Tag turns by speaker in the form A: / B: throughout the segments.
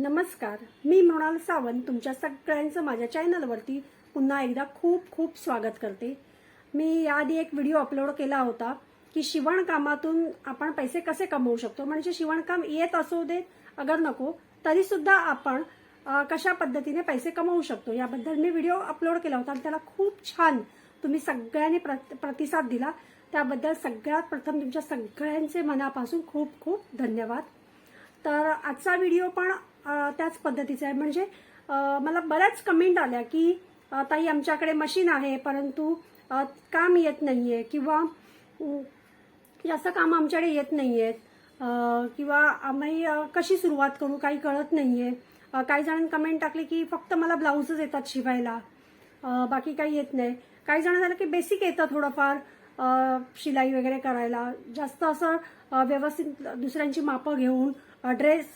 A: नमस्कार मी मृणाल सावंत तुमच्या सगळ्यांचं माझ्या चॅनलवरती पुन्हा एकदा खूप खूप स्वागत करते. मी याआधी एक व्हिडिओ अपलोड केला होता की शिवणकामातून आपण पैसे कसे कमवू शकतो? म्हणजे शिवणकाम येत असू दे अगर नको तरी सुद्धा आपण कशा पद्धतीने पैसे कमवू शकतो? याबद्दल मी व्हिडिओ अपलोड केला होता आणि त्याला खूप छान तुम्ही सगळ्यांनी प्रतिसाद दिला. त्याबद्दल सगळ्यात प्रथम तुमच्या सगळ्यांचे मनापासून खूप खूप धन्यवाद. तर आजचा व्हिडिओ पण त्याच पद्धतीचं आहे. म्हणजे मला बऱ्याच कमेंट आल्या की ताई आमच्याकडे मशीन आहे परंतु काम येत नाहीये किंवा जास्त काम आमच्याकडे येत नाहीयेत. किंवा आम्ही कशी सुरुवात करू काही कळत नाहीये. काही जणांनी कमेंट टाकली की फक्त मला ब्लाऊजच येतात शिवायला. बाकी काही येत नाही. काही जण झालं की बेसिक येतं थोडंफार शिलाई वगैरे करायला. जास्त असं व्यवस्थित दुसऱ्यांची मापं घेऊन ड्रेस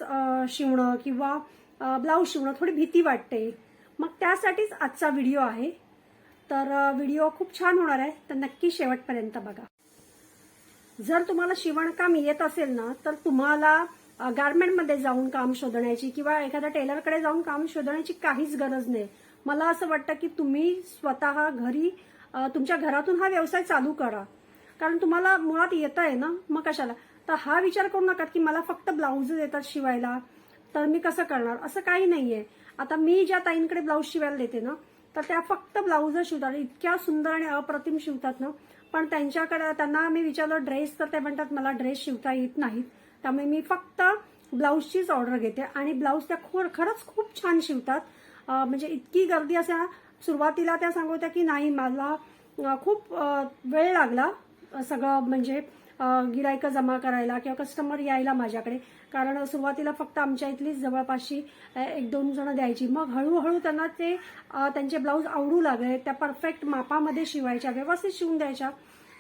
A: शिवणं किंवा ब्लाऊज शिवणं थोडी भीती वाटते. मग त्यासाठीच आजचा व्हिडिओ आहे. तर व्हिडिओ खूप छान होणार आहे. तर नक्की शेवटपर्यंत बघा. जर तुम्हाला शिवणकाम येत असेल ना तर तुम्हाला गारमेंटमध्ये जाऊन काम शोधण्याची किंवा एखाद्या टेलरकडे जाऊन काम शोधण्याची काहीच गरज नाही. मला असं वाटतं की तुम्ही स्वतः घरी तुमच्या घरातून हा व्यवसाय चालू करा. कारण तुम्हाला मुळात येत आहे ना मग कशाला? तर हा विचार करू नका की मला फक्त ब्लाऊज येतात शिवायला. तर मी कसं करणार? असं काही नाहीये. आता मी ज्या ताईंकडे ब्लाऊज शिवायला देते ना तर त्या फक्त ब्लाऊज शिवतात. इतक्या सुंदर आणि अप्रतिम शिवतात ना. पण त्यांच्याकडे त्यांना मी विचारलं ड्रेस? तर ते म्हणतात मला ड्रेस शिवता येत नाहीत. त्यामुळे मी फक्त ब्लाऊजचीच ऑर्डर घेते. आणि ब्लाऊज त्या खोर खरंच खूप छान शिवतात. म्हणजे इतकी गर्दी असे सुरुवातीला त्या सांगत होत्या की नाही मला खूप वेळ लागला सगळं म्हणजे गिरायकं जमा करायला किंवा कस्टमर यायला माझ्याकडे. कारण सुरुवातीला फक्त आमच्या इथलीच जवळपासची एक दोन जण द्यायची. मग हळूहळू त्यांना ते त्यांचे ब्लाऊज आवडू लागले. त्या परफेक्ट मापामध्ये शिवायच्या व्यवस्थित शिवून द्यायच्या.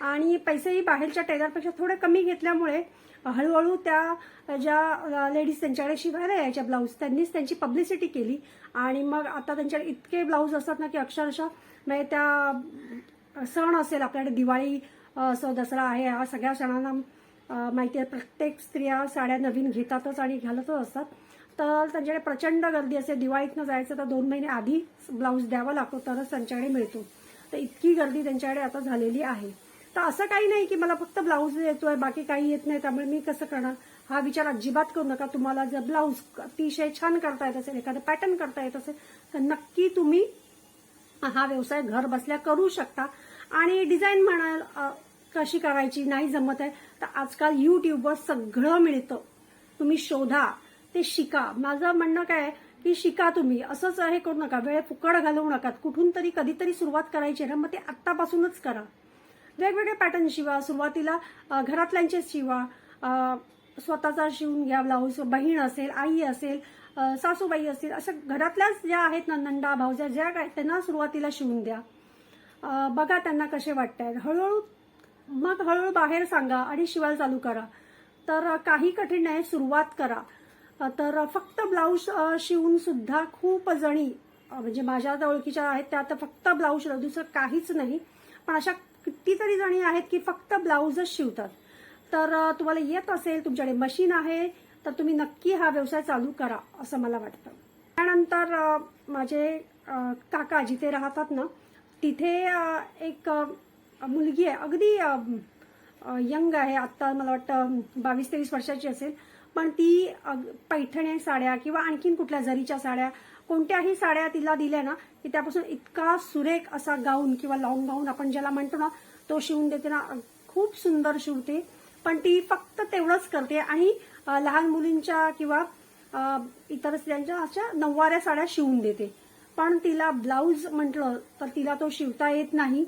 A: आणि पैसेही बाहेरच्या टेलरपेक्षा थोडे कमी घेतल्यामुळे हळूहळू त्या ज्या लेडीज त्यांच्याकडे शिवायला यायच्या ब्लाऊज त्यांनीच त्यांची पब्लिसिटी केली. आणि मग आता त्यांच्याकडे इतके ब्लाऊज असतात ना की अक्षरशः म्हणजे त्या सण असेल आपल्याकडे दिवाळी असो दसरा आहे हा सगळ्या सणांना माहिती आहे प्रत्येक स्त्रिया साड्या नवीन घेतातच आणि घालतच असतात. तर त्यांच्याकडे प्रचंड गर्दी असते. दिवाळीतनं जायचं तर दोन महिने आधी ब्लाऊज द्यावा लागतो तरच त्यांच्याकडे मिळतो. तर इतकी गर्दी त्यांच्याकडे आता झालेली आहे. तर असं काही नाही की मला फक्त ब्लाऊज येतोय बाकी काही येत नाही त्यामुळे मी कसं करणार? हा विचार अजिबात करू नका. तुम्हाला जर ब्लाऊज अतिशय छान करता येत असेल एखादं पॅटर्न करता येत असेल तर नक्की तुम्ही हा व्यवसाय घर बसल्या करू शकता. आणि डिझाईन म्हणाल कशी करायची नाही जमत आहे तर आजकाल युट्यूबवर सगळं मिळतं. तुम्ही शोधा ते शिका. माझं म्हणणं काय की शिका तुम्ही. असंच हे करू नका. वेळ फुकट घालवू नका कुठून तरी कधीतरी सुरुवात करायची आहे ना मग ते आत्तापासूनच करा. वेगवेगळे पॅटर्न शिवा. सुरुवातीला घरातल्यांचे घरातल्यांचेच शिवा स्वतःचा शिवून घ्या ब्लाऊज बहीण असेल आई असेल सासूबाई असतील असं घरातल्याच ज्या आहेत ना नंदा भाऊज्या ज्या काय त्यांना सुरुवातीला शिवून द्या. बघा त्यांना कसे वाटत आहेत हळूहळू मग हळूहळू बाहेर सांगा आणि शिवाय चालू करा. तर काही कठीण नाही सुरुवात करा. तर फक्त ब्लाऊज शिवून सुद्धा खूप जणी म्हणजे माझ्या आता ओळखीच्या आहेत त्या आता फक्त ब्लाऊज दुसरं काहीच नाही. पण अशा कितीतरी जणी आहेत की फक्त ब्लाऊजच शिवतात. तर तुम्हाला येत असेल तुमच्याकडे मशीन आहे तर तुम्ही नक्की हा व्यवसाय चालू करा असं मला वाटतं. त्यानंतर माझे काका जिथे राहतात ना तिथे एक मुलगी आहे. अगदी यंग आहे. आत्ता मला वाटतं बावीस तेवीस वर्षाची असेल. पण ती अग- पैठणी साड्या किंवा आणखीन कुठल्या जरीच्या साड्या कोणत्याही साड्या तिला दिल्या ना की त्यापासून इतका सुरेख असा गाऊन किंवा लॉंग गाऊन आपण ज्याला म्हणतो ना तो शिवून देते ना. खूप सुंदर शिवते. पण ती फक्त तेवढंच करते. आणि लहान मुलींच्या किंवा इतर स्त्रियांच्या अशा नऊवाऱ्या साड्या शिवून देते. पण तिला ब्लाऊज म्हटलं तर तिला तो शिवता येत नाही.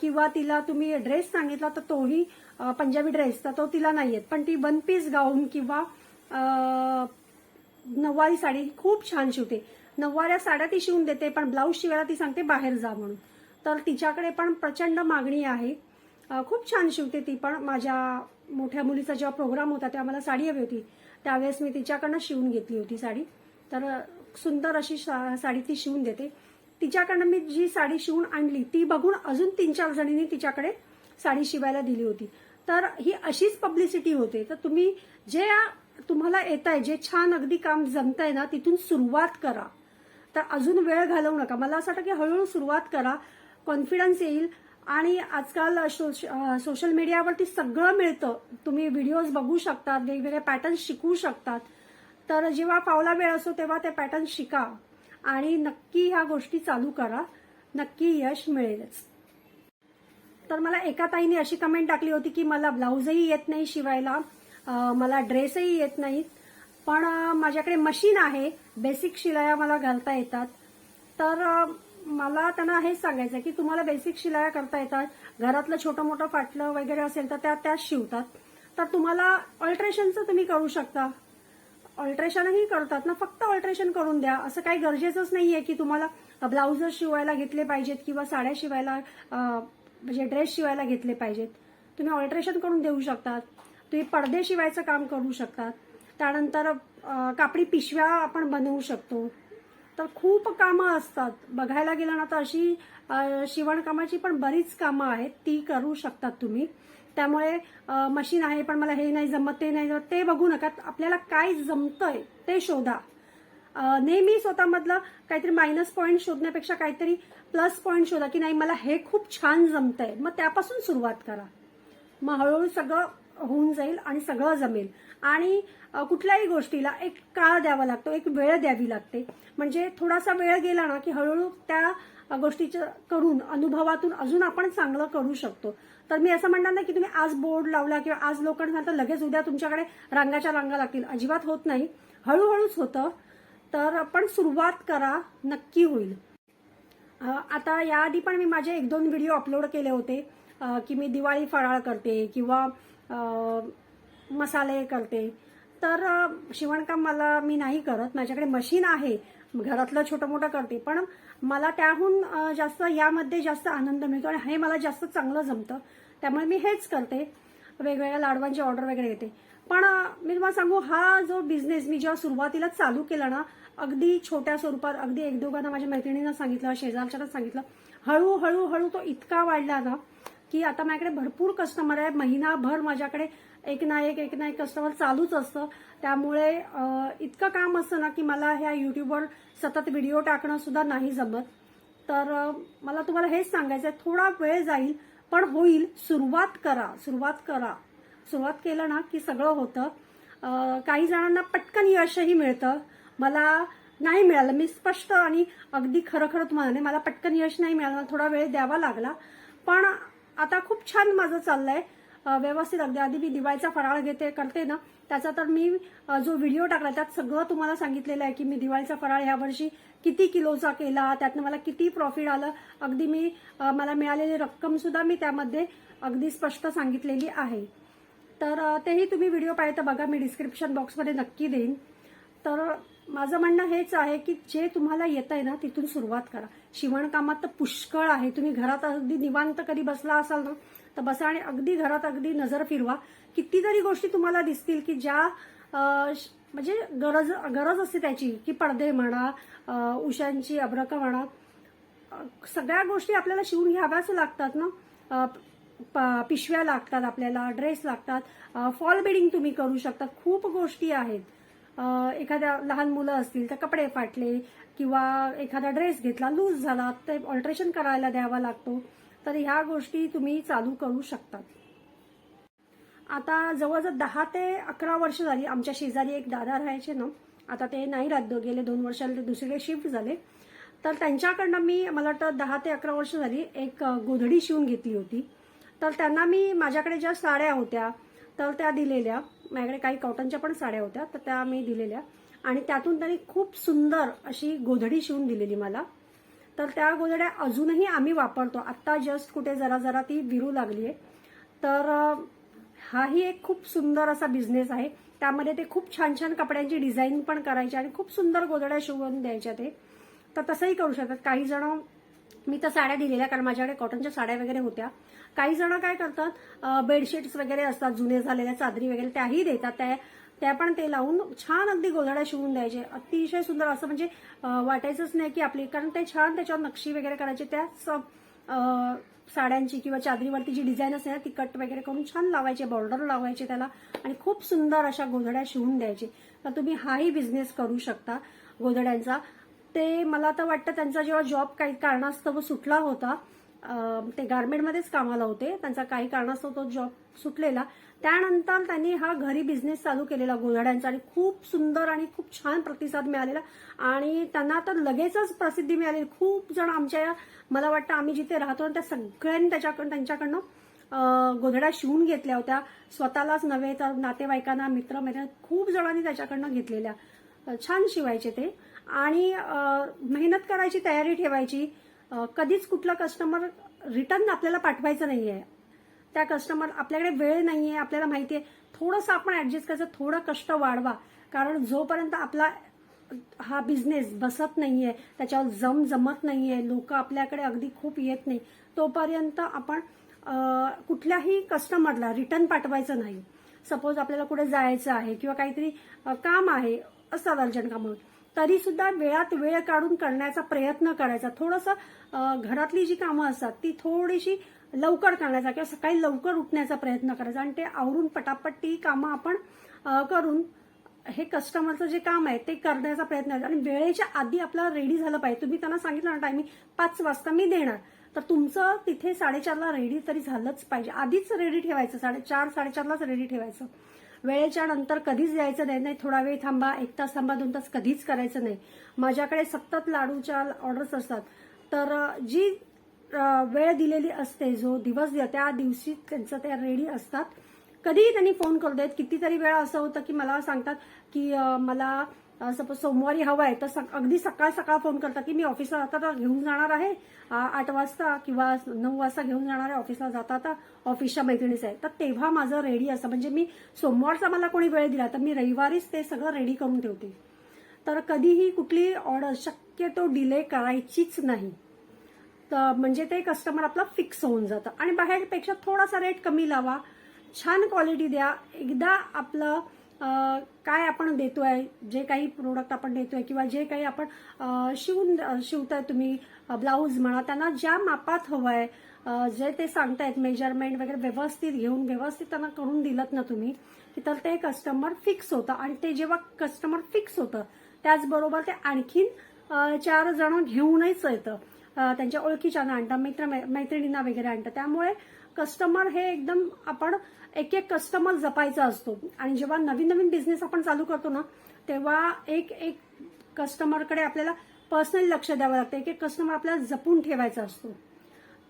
A: किंवा तिला तुम्ही ड्रेस सांगितला तर तोही पंजाबी ड्रेस तर तो तिला नाही येत. पण ती वन पीस गाऊन किंवा नववारी नऊवारी साडी खूप छान शिवते. नववाऱ्या साड्या ती शिवून देते पण ब्लाऊज शिवायला ती सांगते बाहेर जा म्हणून. तर तिच्याकडे पण प्रचंड मागणी आहे. खूप छान शिवते ती पण. माझ्या मोठ्या मुलीचा जेव्हा प्रोग्राम होता तेव्हा मला साडी हवी होती. त्यावेळेस मी तिच्याकडनं शिवून घेतली होती साडी. तर सुंदर अशी साडी ती शिवून देते. तिच्याकडनं मी जी साडी शिवून आणली ती बघून अजून तीन चार जणींनी तिच्याकडे साडी शिवायला दिली होती. तर ही अशीच पब्लिसिटी होते. तर तुम्ही जे तुम्हाला येत आहे जे छान अगदी काम जमत आहे ना तिथून सुरुवात करा. तर अजून वेळ घालवू नका. मला असं वाटतं की हळूहळू सुरुवात करा. कॉन्फिडन्स येईल. आणि आजकाल सोश सोशल मीडियावरती सगळं मिळतं. तुम्ही व्हिडिओज बघू शकतात वेगवेगळे पॅटर्न्स शिकू शकतात. तर जेव्हा पावला वेळ असो तेव्हा ते पॅटर्न शिका. आणि नक्की ह्या गोष्टी चालू करा. नक्की यश मिळेलच. तर मला एका ताईने अशी कमेंट टाकली होती की मला ब्लाऊजही येत नाही शिवायला. मला ड्रेसही येत नाहीत. पण माझ्याकडे मशीन आहे. बेसिक शिलाया मला घालता येतात. तर मला त्यांना हेच सांगायचं की तुम्हाला बेसिक शिलाया करता येतात. घरातलं छोटं मोठं फाटलं वगैरे असेल तर त्या त्याच शिवतात. तर तुम्हाला ऑल्ट्रेशनचं तुम्ही करू शकता. ऑल्ट्रेशनही करतात ना फक्त ऑल्ट्रेशन करून द्या. असं काही गरजेचंच नाहीये की तुम्हाला ब्लाउज शिवायला घेतले पाहिजेत किंवा साड्या शिवायला म्हणजे ड्रेस शिवायला घेतले पाहिजेत. तुम्ही ऑल्ट्रेशन करून देऊ शकतात. तुम्ही पडदे शिवायचं काम करू शकतात. त्यानंतर कापडी पिशव्या आपण बनवू शकतो. तर खूप कामं असतात. बघायला गेलं ना तर अशी शिवणकामाची पण बरीच कामं आहेत. ती करू शकतात तुम्ही. त्यामुळे मशीन आहे पण मला हे नाही जमत ते नाही जमत. ते बघू नका आपल्याला काय जमतंय ते शोधा. नेहमी स्वतःमधलं काहीतरी मायनस पॉईंट शोधण्यापेक्षा काहीतरी प्लस पॉईंट शोधा की नाही मला हे खूप छान जमतंय. मग त्यापासून सुरुवात करा. मग हळूहळू सगळं होऊन जाईल आणि सगळं जमेल. आणि कुठल्याही गोष्टीला एक काळ द्यावा लागतो एक वेळ द्यावी लागते. म्हणजे थोडासा वेळ गेला ना की हळूहळू त्या गोष्टीचं करून अनुभवातून अजून आपण चांगलं करू शकतो. तर मी असं म्हणणार नाही की तुम्ही आज बोर्ड लावला किंवा आज लोखंड तर लगेच उद्या तुमच्याकडे रांगाच्या रांगा लागतील. अजिबात होत नाही. हळूहळूच होतं. तर पण सुरुवात करा. नक्की होईल. आता याआधी पण मी माझे एक दोन व्हिडिओ अपलोड केले होते. की मी दिवाळी फराळ करते किंवा मसाले करते. तर शिवणकाम मला मी नाही करत. माझ्याकडे मशीन आहे. घरातलं छोटं मोठं करते. पण मला त्याहून जास्त यामध्ये जास्त आनंद मिळतो आणि हे मला जास्त चांगलं जमतं. त्यामुळे मी हेच करते. वेगवेगळ्या लाडवांची ऑर्डर वगैरे घेते. पण मी तुम्हाला सांगू हा जो बिझनेस मी जेव्हा सुरुवातीला चालू केला ना अगदी छोट्या स्वरूपात अगदी एक दोघांना माझ्या मैत्रिणींना सांगितलं शेजारच्या सांगितलं हळूहळू हळू तो इतका वाढला ना की आता माझ्याकडे भरपूर कस्टमर आहे महिनाभर माझ्याकडे एक ना एक एक ना एक कस्टमर चालूच असतं. त्यामुळे इतकं काम असतं ना की मला ह्या युट्यूबवर सतत व्हिडिओ टाकणं सुद्धा नाही जमत. तर मला तुम्हाला हेच सांगायचं आहे थोडा वेळ जाईल पण होईल. सुरुवात करा. सुरुवात करा. सुरुवात केलं ना की सगळं होतं. काही जणांना पटकन यशही मिळतं. मला नाही मिळालं. मी स्पष्ट आणि अगदी खरं खरं तुम्हाला नाही मला पटकन यश नाही मिळालं. थोडा वेळ द्यावा लागला. पण आता खूप छान माझं चाललंय. व्यवस्थित अगदी आधी मी दिवाळीचा फराळ घेते करते ना. त्याचा तर मी जो व्हिडिओ टाकला त्यात सगळं तुम्हाला सांगितलेलं आहे की मी दिवाळीचा फराळ ह्या वर्षी किती किलोचा केला त्यातनं मला किती प्रॉफिट आलं अगदी मी मला मिळालेली रक्कम सुद्धा मी त्यामध्ये अगदी स्पष्ट सांगितलेली आहे. तर तेही तुम्ही व्हिडिओ पाहिजे तर बघा मी डिस्क्रिप्शन बॉक्समध्ये नक्की देईन. तर माझं म्हणणं हेच आहे की जे तुम्हाला येत आहे ना तिथून सुरुवात करा. शिवणकामात तर पुष्कळ आहे. तुम्ही घरात अगदी निवांत कधी बसला असाल ना तर बसा आणि अगदी घरात अगदी नजर फिरवा. कितीतरी गोष्टी तुम्हाला दिसतील की ज्या श- म्हणजे गरज गरज असते त्याची की पडदे म्हणा उशांची अब्रक म्हणा सगळ्या गोष्टी आपल्याला शिवून घ्याव्याच लागतात ना? पिशव्या लागतात आपल्याला ड्रेस लागतात फॉल बेडिंग तुम्ही करू शकता. खूप गोष्टी आहेत. एखाद्या लहान मुलं असतील तर कपडे फाटले किंवा एखादा ड्रेस घेतला लूज झाला ते ऑल्ट्रेशन करायला द्यावा लागतो. तर ह्या गोष्टी तुम्ही चालू करू शकतात. आता जवळजवळ दहा ते अकरा वर्ष झाली आमच्या शेजारी एक दादा राहायचे ना आता ते नाही राहत गेले दोन वर्षाला ते दुसरीकडे शिफ्ट झाले. तर त्यांच्याकडनं मी मला वाटतं दहा ते अकरा वर्ष झाली एक गोधडी शिवून घेतली होती. तर त्यांना मी माझ्याकडे ज्या साड्या होत्या तर त्या दिलेल्या. माझ्याकडे काही कॉटनच्या पण साड्या होत्या तर त्या मी दिलेल्या. आणि त्यातून त्यांनी खूप सुंदर अशी गोधडी शिवून दिलेली मला. तर त्या गोधड्या अजूनही आम्ही वापरतो. आत्ता जस्ट कुठे जरा जरा ती विरू लागली आहे तर हाही एक खूप सुंदर असा बिझनेस आहे. त्यामध्ये ते खूप छान छान कपड्यांची डिझाईन पण करायचे आणि खूप सुंदर गोधड्या शिवून द्यायच्या ते. तर तसंही करू शकतात. काही जण मी तर साड्या दिलेल्या कारण माझ्याकडे कॉटनच्या साड्या वगैरे होत्या. काही जण काय करतात बेडशीट्स वगैरे असतात जुने झालेल्या चादरी वगैरे त्याही देतात. त्या त्या पण ते लावून छान अगदी गोधड्या शिवून द्यायचे. अतिशय सुंदर असं म्हणजे वाटायचंच नाही की आपली कारण ते छान त्याच्यावर नक्षी वगैरे करायचे. त्या साड्यांची किंवा चादरीवरती जी डिझाईन असते ना ती कट वगैरे करून छान लावायचे बॉर्डर लावायचे त्याला आणि खूप सुंदर अशा गोधड्या शिवून द्यायचे. तर तुम्ही हाही बिझनेस करू शकता गोधड्यांचा. ते मला तर वाटतं त्यांचा जेव्हा जॉब काही कारणास्तव सुटला होता ते गारमेंटमध्येच कामाला होते. त्यांचा काही कारणास्तव तो जॉब सुटलेला. त्यानंतर त्यांनी हा घरी बिझनेस चालू केलेला गोधड्यांचा आणि खूप सुंदर आणि खूप छान प्रतिसाद मिळालेला. आणि त्यांना तर लगेचच प्रसिद्धी मिळाली. खूप जण आमच्या मला वाटतं आम्ही जिथे राहतो त्या सगळ्यांनी त्याच्याकडून त्यांच्याकडनं गोधड्या शिवून घेतल्या होत्या. स्वतःलाच नव्हे तर नातेवाईकांना मित्र खूप जणांनी त्याच्याकडनं घेतलेल्या. छान शिवायचे ते. आणि मेहनत करायची तयारी ठेवायची. कधीच कुठला कस्टमर रिटर्न आपल्याला पाठवायचं नाहीये. त्या कस्टमर आपल्याकडे वेळ नाहीये आपल्याला माहिती आहे थोडंसं आपण ऍडजस्ट करायचं थोडं कष्ट वाढवा. कारण जोपर्यंत आपला हा बिझनेस बसत नाहीये त्याच्यावर जम जमत नाहीये लोक आपल्याकडे अगदी खूप येत नाही तोपर्यंत आपण कुठल्याही कस्टमरला रिटर्न पाठवायचं नाही. सपोज आपल्याला कुठे जायचं आहे किंवा काहीतरी काम आहे असतात अर्जंट कामावर. तरी सुद्धा वेळात वेळ काढून करण्याचा प्रयत्न करायचा. थोडंसं घरातली जी कामं असतात ती थोडीशी लवकर करण्याचा किंवा सकाळी लवकर उठण्याचा प्रयत्न करायचा. आणि ते आवरून पटापट ती कामं आपण करून हे कस्टमरचं जे काम आहे ते करण्याचा प्रयत्न करायचा. आणि वेळेच्या आधी आपल्याला रेडी झालं पाहिजे. तुम्ही त्यांना सांगितलं ना टायमिंग पाच वाजता मी देणार. तर तुमचं तिथे साडेचारला रेडी तरी झालंच पाहिजे. आधीच रेडी ठेवायचं साडेचार साडेचारलाच रेडी ठेवायचं. वेळेच्या नंतर कधीच द्यायचं नाही नाही थोडा वेळ थांबा एक तास थांबा दोन तास कधीच करायचं नाही. माझ्याकडे सतत लाडूच्या ऑर्डर्स असतात. तर जी वेळ दिलेली असते जो दिवस त्या दिवशी त्यांचं त्या रेडी असतात. कधीही त्यांनी फोन करू देत कितीतरी वेळा असं होतं की मला सांगतात की मला सपोज सोमवारी हवं आहे तर अगदी सकाळ सकाळ फोन करतात की मी ऑफिसला जाता घेऊन जाणार आहे. आठ वाजता किंवा नऊ वाजता घेऊन जाणार आहे ऑफिसला जाता आता ऑफिसच्या मैत्रिणीच आहे. तर तेव्हा माझं रेडी असतं. म्हणजे मी सोमवारचा मला कोणी वेळ दिला तर मी रविवारीच ते सगळं रेडी करून ठेवते. तर कधीही कुठली ऑर्डर शक्यतो डिले करायचीच नाही. म्हणजे ते कस्टमर आपला फिक्स होऊन जातं. आणि बाहेरपेक्षा थोडासा रेट कमी लावा. छान क्वालिटी द्या. एकदा आपलं काय आपण देतोय जे काही प्रोडक्ट आपण देतोय किंवा जे काही आपण शिवून शिवताय तुम्ही ब्लाऊज म्हणा त्यांना ज्या मापात हवंय आहे जे ते सांगतायत मेजरमेंट वगैरे व्यवस्थित घेऊन व्यवस्थित त्यांना करून दिलत ना तुम्ही की तर ते कस्टमर फिक्स होतं. आणि ते जेव्हा कस्टमर फिक्स होतं त्याचबरोबर ते आणखीन चार जण घेऊनच येतं. त्यांच्या ओळखीच्या आणतात मित्र मैत्रिणींना वगैरे आणतात. त्यामुळे कस्टमर हे एकदम आपण एक एक कस्टमर जपायचा असतो. आणि जेव्हा नवीन नवीन बिझनेस आपण चालू करतो ना तेव्हा एक एक कस्टमरकडे आपल्याला पर्सनली लक्ष द्यावं लागतं. एक एक कस्टमर आपल्याला जपून ठेवायचा असतो.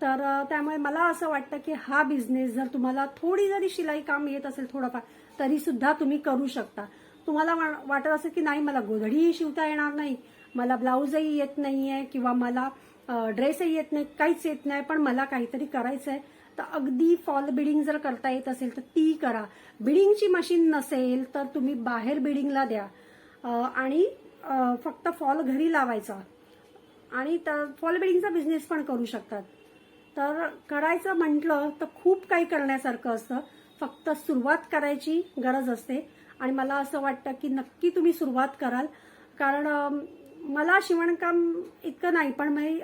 A: तर त्यामुळे मला असं वाटतं की हा बिझनेस जर तुम्हाला थोडी जरी शिलाई काम येत असेल थोडंफार तरी सुद्धा तुम्ही करू शकता. तुम्हाला वा- वाटत असेल की नाही मला गोधडीही शिवता येणार नाही मला ब्लाऊजही येत नाहीये किंवा मला ड्रेसही येत नाही काहीच येत नाही पण मला काहीतरी करायचं आहे तर अगदी फॉल बिडिंग जर करता येत असेल तर ती करा. बिडिंगची मशीन नसेल तर तुम्ही बाहेर बिडिंगला द्या. आणि फक्त फॉल घरी लावायचा. आणि फॉल बिडिंगचा बिझनेस पण करू शकतात. तर करायचं म्हटलं तर खूप काही करण्यासारखं असतं. फक्त सुरुवात करायची गरज असते. आणि मला असं वाटतं की नक्की तुम्ही सुरुवात कराल. कारण मला शिवणकाम इतकं नाही पण मी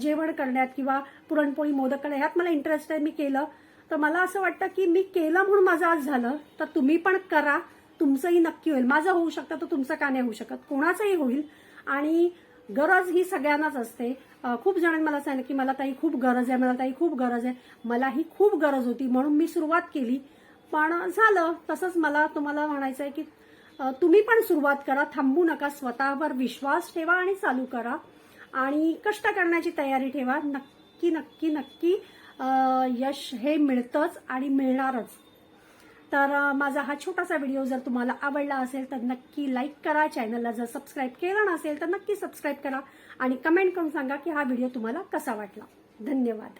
A: जेवण करण्यात किंवा पुरणपोळी मोदक करण्यात ह्यात मला इंटरेस्ट आहे मी केलं. तर मला असं वाटतं की मी केलं म्हणून माझं आज झालं तर तुम्ही पण करा तुमचंही नक्की होईल. माझं होऊ शकतं तर तुमचं का नाही होऊ शकत? कोणाचंही होईल. आणि गरज ही सगळ्यांनाच असते. खूप जणांनी मला सांगितलं की मला ताई खूप गरज आहे मला ताई खूप गरज आहे. मला ही खूप गरज होती म्हणून मी सुरुवात केली. पण झालं तसंच मला तुम्हाला म्हणायचं आहे की तुम्ही पण सुरुवात करा. थांबू नका. स्वतःवर विश्वास ठेवा आणि चालू करा. आणि कष्ट करण्याची तयारी ठेवा. नक्की नक्की नक्की यश हे मिळतंच आणि मिळणारच. तर माझा हा छोटासा व्हिडिओ जर तुम्हाला आवडला असेल तर नक्की लाईक करा. चॅनलला जर सबस्क्राईब केलं नसेल तर नक्की सबस्क्राईब करा. आणि कमेंट करून सांगा की हा व्हिडिओ तुम्हाला कसा वाटला. धन्यवाद.